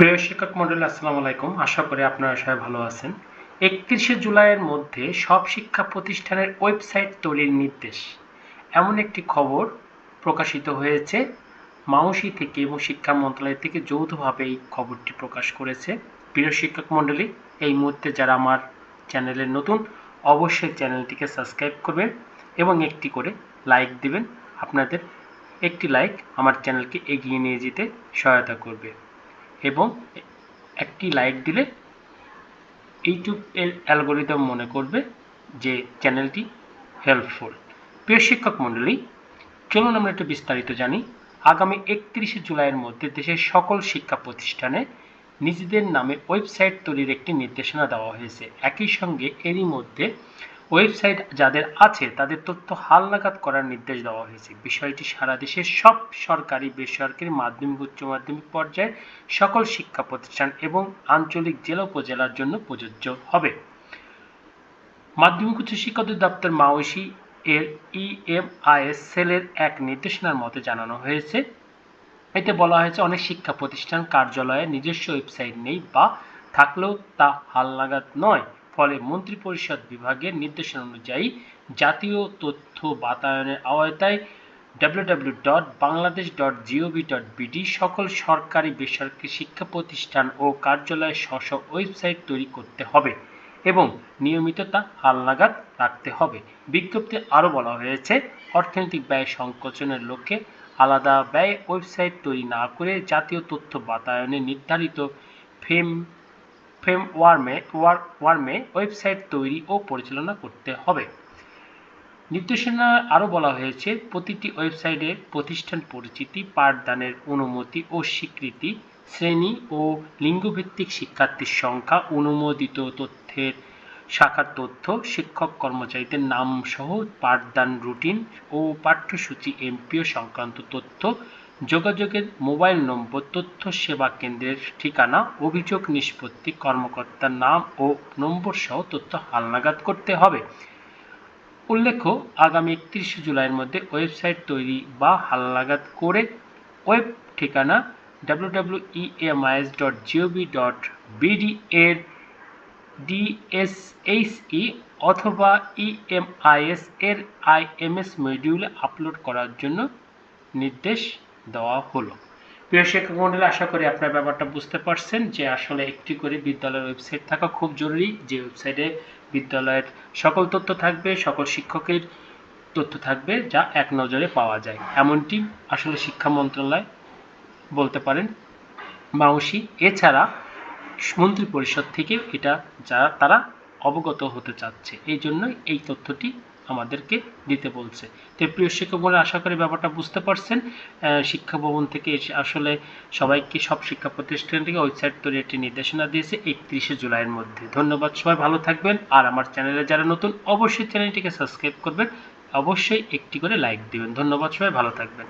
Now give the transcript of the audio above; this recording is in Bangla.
প্রিয় শিক্ষক মন্ডলী, আসসালামু আলাইকুম। আশা করি আপনারা সবাই ভালো আছেন। একত্রিশে জুলাইয়ের মধ্যে সব শিক্ষা প্রতিষ্ঠানের ওয়েবসাইট তৈরির নির্দেশ। এমন একটি খবর প্রকাশিত হয়েছে। মাউসি থেকে এবং শিক্ষা মন্ত্রণালয় থেকে যৌথভাবে এই খবরটি প্রকাশ করেছে। প্রিয় শিক্ষক মন্ডলী, এই মুহূর্তে যারা আমার চ্যানেলে নতুন, অবশ্যই চ্যানেলটিকে সাবস্ক্রাইব করবেন এবং একটি করে লাইক দিবেন। আপনাদের একটি লাইক আমার চ্যানেলকে এগিয়ে নিয়ে যেতে সহায়তা করবে। এবং একটি লাইক দিলে ইউটিউব এর অ্যালগোরিদম মনে করবে যে চ্যানেলটি হেল্পফুল। প্রিয় শিক্ষক মণ্ডলী, চলুন আমরা একটু বিস্তারিত জানি। আগামী একত্রিশে জুলাইয়ের মধ্যে দেশের সকল শিক্ষা প্রতিষ্ঠানে নিজেদের নামে ওয়েবসাইট তৈরির একটি নির্দেশনা দেওয়া হয়েছে। একই সঙ্গে এরই মধ্যে ওয়েবসাইট যাদের আছে, তাদের তথ্য হালনাগাদ করার নির্দেশ দেওয়া হয়েছে। বিষয়টি সারা দেশের সব সরকারি, বেসরকারি মাধ্যমিক, উচ্চ মাধ্যমিক পর্যায়ে সকল শিক্ষা প্রতিষ্ঠান এবং আঞ্চলিক জেলা উপজেলার জন্য প্রযোজ্য হবে। মাধ্যমিক উচ্চ শিক্ষা দপ্তর মাওসি এর ইএমআইএস সেলের এক নির্দেশনার মতে জানানো হয়েছে। এতে বলা হয়েছে, অনেক শিক্ষা প্রতিষ্ঠান কার্যালয়ে নিজস্ব ওয়েবসাইট নেই বা থাকলেও তা হালনাগাদ নয়। ফলে মন্ত্রিপরিষদ বিভাগের নির্দেশনা অনুযায়ী জাতীয় তথ্য বাতায়নের আওতায় W W dot Bangladesh dot G O V dot B D সকল সরকারি বেসরকারি শিক্ষা প্রতিষ্ঠান ও কার্যালয়ে স্ব স্ব ওয়েবসাইট তৈরি করতে হবে এবং নিয়মিত তা হালনাগাদ রাখতে হবে। বিজ্ঞপ্তি আরও বলা হয়েছে, অর্থনৈতিক ব্যয় সংকোচনের লক্ষ্যে আলাদা ব্যয় ওয়েবসাইট তৈরি না করে জাতীয় তথ্য বাতায়নে নির্ধারিত ফেম ফ্রেম ওয়ার্মে ওয়ার্মে ওয়েবসাইট তৈরি ও পরিচালনা করতে হবে। নির্দেশনা আরও বলা হয়েছে, প্রতিটি ওয়েবসাইটে প্রতিষ্ঠান পরিচিতি, পাঠদানের অনুমতি ও স্বীকৃতি, শ্রেণি ও লিঙ্গভিত্তিক শিক্ষার্থীর সংখ্যা, অনুমোদিত তথ্যের শাখার তথ্য, শিক্ষক কর্মচারীদের নাম সহ পাঠদান রুটিন ও পাঠ্যসূচি এমপিও সংক্রান্ত তথ্য যোগাযোগের মোবাইল নম্বর, তথ্য সেবা কেন্দ্রের ঠিকানা, অভিযোগ নিষ্পত্তি, কর্মকর্তার নাম ও নম্বর সহ তথ্য হালনাগাদ করতে হবে। উল্লেখ্য, আগামী একত্রিশে জুলাইয়ের মধ্যে ওয়েবসাইট তৈরি বা হালনাগাদ করে ওয়েব ঠিকানা www.emis.gov.bd dot gov dot BD এর ডিএসএইচই অথবা ইএমআইএস এর আইএমএস মডিউলে আপলোড করার জন্য নির্দেশ দেওয়া হলো। প্রিয় শিক্ষক আশা করি আপনার ব্যাপারটা বুঝতে পারছেন যে আসলে একটি করে বিদ্যালয়ের ওয়েবসাইট থাকা খুব জরুরি। যে ওয়েবসাইটে বিদ্যালয়ের সকল তথ্য থাকবে, সকল শিক্ষকের তথ্য থাকবে যা এক নজরে পাওয়া যায়। এমনটি আসলে শিক্ষা মন্ত্রণালয় বলতে পারেন মাউসি। এছাড়া মন্ত্রী পরিষদ থেকে এটা যারা তারা অবগত হতে চাচ্ছে, এই জন্যই এই তথ্যটি আমাদেরকে দিতে বলছে। তো প্রিয় শিক্ষক বলে আশা করি ব্যাপারটা বুঝতে পারছেন। শিক্ষা ভবন থেকে আসলে সবাইকে সব শিক্ষা প্রতিষ্ঠান থেকে ওয়েবসাইট তৈরি একটি নির্দেশনা দিয়েছে একত্রিশে জুলাইয়ের মধ্যে। ধন্যবাদ, সবাই ভালো থাকবেন। আর আমার চ্যানেলে যারা নতুন, অবশ্যই চ্যানেলটিকে সাবস্ক্রাইব করবেন। অবশ্যই একটি করে লাইক দিবেন। ধন্যবাদ, সবাই ভালো থাকবেন।